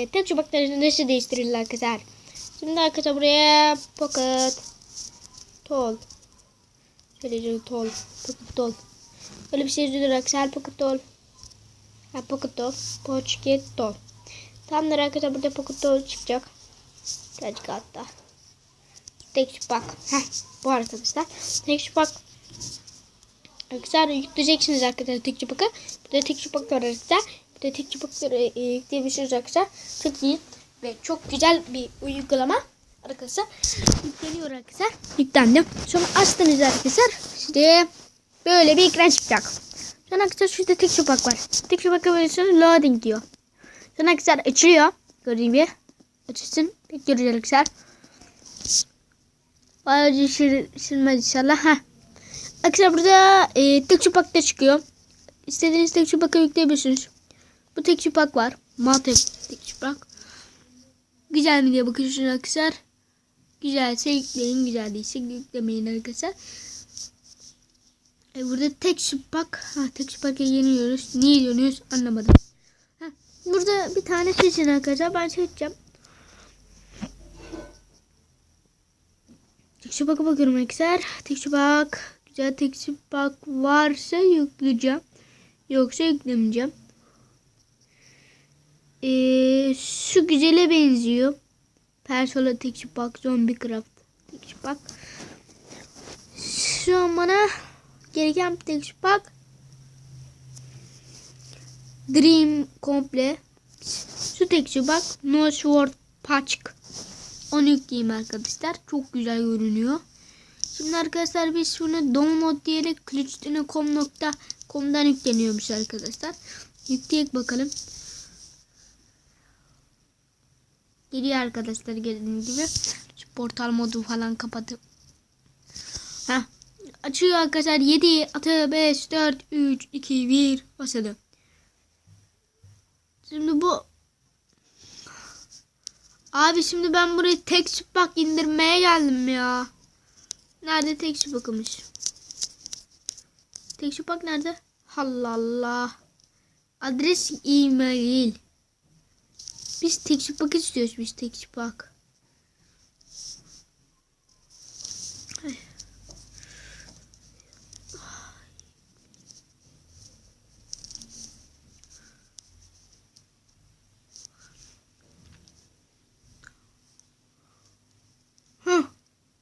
e, tek çubukları nasıl değiştirirler arkadaşlar. Şimdi arkadaşlar buraya pocket tol. Şöyle tol. Pocket tol. Böyle bir şey yazıyordur arkadaşlar. Pocket tol. Ha pocket tol. Pocket tol. Tamamdır arkadaşlar burada pocket tol çıkacak. Birazcık hatta. Tek çubuk. Heh bu arkadaşlar. Tek çubuk. Arkadaşlar yükleyeceksiniz arkadaşlar tek çubuğu. Burada tek çubuk var arkadaşlar. Çubukları e, yükleyebilirsiniz arkadaşlar. Çok iyi ve çok güzel bir uygulama arkadaşlar. Yükleniyor arkadaşlar. Yüklendim. Sonra açtığınız arkadaşlar işte böyle bir ekran çıkacak. Sonra arkadaşlar şurada tek çubuk var. Tek çubuk veriyorsunuz loading diyor. Sonra arkadaşlar açılıyor. Gördüğünüz gibi. Açılsın. Bekliyoruz arkadaşlar. Bayağı silmez inşallah. Heh. Arkadaşlar burada e, tek çupak da çıkıyor. İstediğiniz tek çupakı yükleyebilirsiniz. Bu tek çupak var. Mate tek çupak. Güzel mi diye bakıyorsunuz arkadaşlar. Güzelse yükleyin. Güzel değilse yüklemeyin arkadaşlar. E, burada tek çupak. Ha, tek çupakla yeniyoruz. Niye yeniyoruz anlamadım. Ha, burada bir tane seçin arkadaşlar. Ben seçeceğim. Tek çupaka bakıyorum arkadaşlar. Tek çupak. Güzel tek çupak varsa yükleyeceğim. Yoksa yüklemeyeceğim. Ee, şu güzele benziyor. Persola tek çupak. Zombie craft tek çupak. Şu an bana gereken tek çupak. Dream komple. Şu tek çupak. No Sword Patch. Onu yükleyeyim arkadaşlar. Çok güzel görünüyor. Şimdi arkadaşlar biz şunu download diyerek klüçtüne.com.com'dan yükleniyormuş arkadaşlar. Yükleyek bakalım. Geliyor arkadaşlar geldiğiniz gibi. Şu portal modu falan kapatıp. Heh. Açıyor arkadaşlar. 7, 6, 5, 4, 3, 2, 1. Başladı. Şimdi bu Abi şimdi ben burayı tek çıplak indirmeye geldim ya. Nerede tek çıplakmış? Tek çıplak nerede? Allah Allah. Adres e-mail. Biz tek çıplak istiyoruz biz tek çıplak.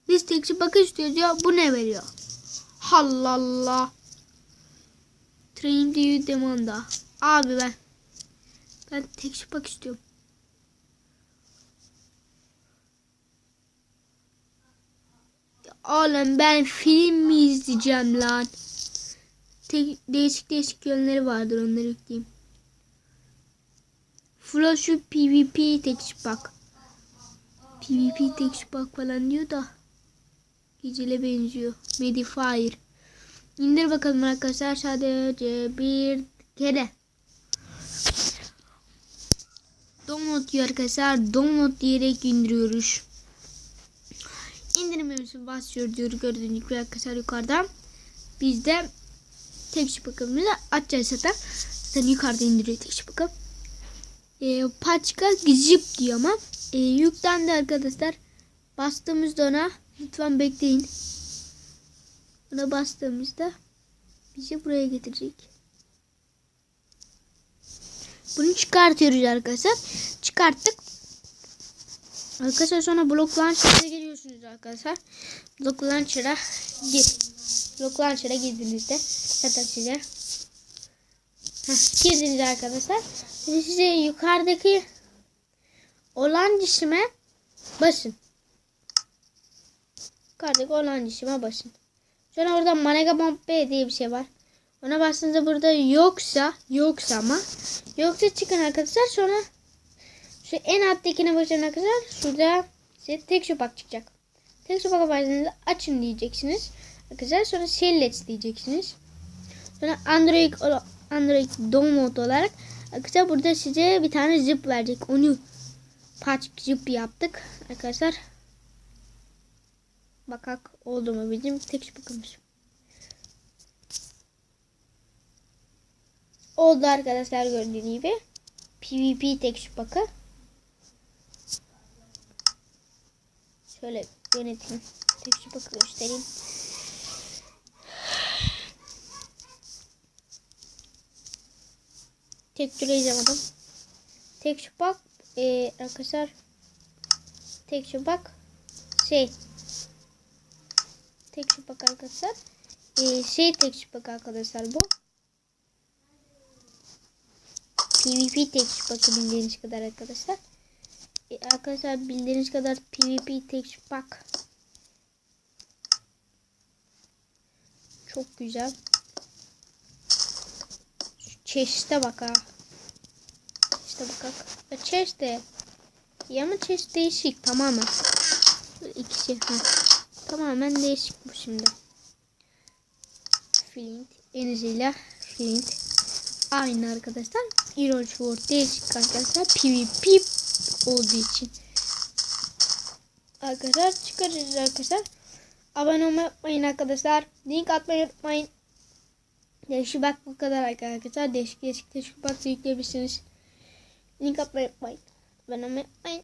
Biz tekçi bakış istiyoruz ya. Bu ne veriyor? Allah Allah. Train diyor demanda. Abi ben. Ben tekçi bak istiyorum. Oğlum ben film mi izleyeceğim lan? Tek, değişik değişik yönleri vardır onları yükleyeyim. Flash PvP tekçi bak. PvP tek bak falan diyor da Gecele benziyor. Medifier. İndir bakalım arkadaşlar sadece bir kere. Download diyor arkadaşlar. Download diyerek indiriyoruz. İndirmemizi basıyor diyor gördüğünüz gibi arkadaşlar yukarıda. Biz de tek bakımımızı açacağız zaten. Zaten yukarıda indiriyor tek bakım. E, paçka zip diyor ama e, yüklendi arkadaşlar. Bastığımızda ona lütfen bekleyin. Ona bastığımızda bizi buraya getirecek. Bunu çıkartıyoruz arkadaşlar. Çıkarttık. Arkadaşlar sonra blok launcher'a geliyorsunuz arkadaşlar. Blok launcher'a gir. Blok launcher'a girdiğinizde zaten size Heh, girdiniz arkadaşlar. Şimdi size yukarıdaki olan cisime basın. Yukarıdaki olan cisime basın. Sonra orada Manega Bomb B diye bir şey var. Ona bastığınızda burada yoksa yoksa ama yoksa çıkın arkadaşlar sonra şu en alttakine basın arkadaşlar. Şurada size tek şupak çıkacak. Tek şupaka bastığınızda açın diyeceksiniz. Arkadaşlar sonra Select diyeceksiniz. Sonra Android Android download olarak arkadaşlar burada size bir tane zip verecek. Onu patch zip yaptık arkadaşlar. Bakak oldu mu bizim tek bakılmış. Oldu arkadaşlar gördüğünüz gibi. PvP tek bakı. Şöyle yöneteyim. Tek bakı göstereyim. Tek yazamadım. Tek bak ee, arkadaşlar tek bak şey tek bak arkadaşlar ee, şey tek bak arkadaşlar bu PvP tek şu bakı bildiğiniz kadar arkadaşlar ee, arkadaşlar bildiğiniz kadar PvP tek bak çok güzel şu çeşite bak ha işte bakak. Ya chest de. Ya ama chest değişik tamamen. İkisi. Ha. Tamamen değişik bu şimdi. Flint. Enerjiyle Flint. Aynı arkadaşlar. Iron Sword değişik arkadaşlar. PvP olduğu için. Arkadaşlar çıkaracağız arkadaşlar. Abone olmayı unutmayın arkadaşlar. Link atmayı unutmayın. Değişik bak bu kadar arkadaşlar. Değişik değişik değişik bak yükleyebilirsiniz. Link atmayı unutmayın. Ben unutmayın.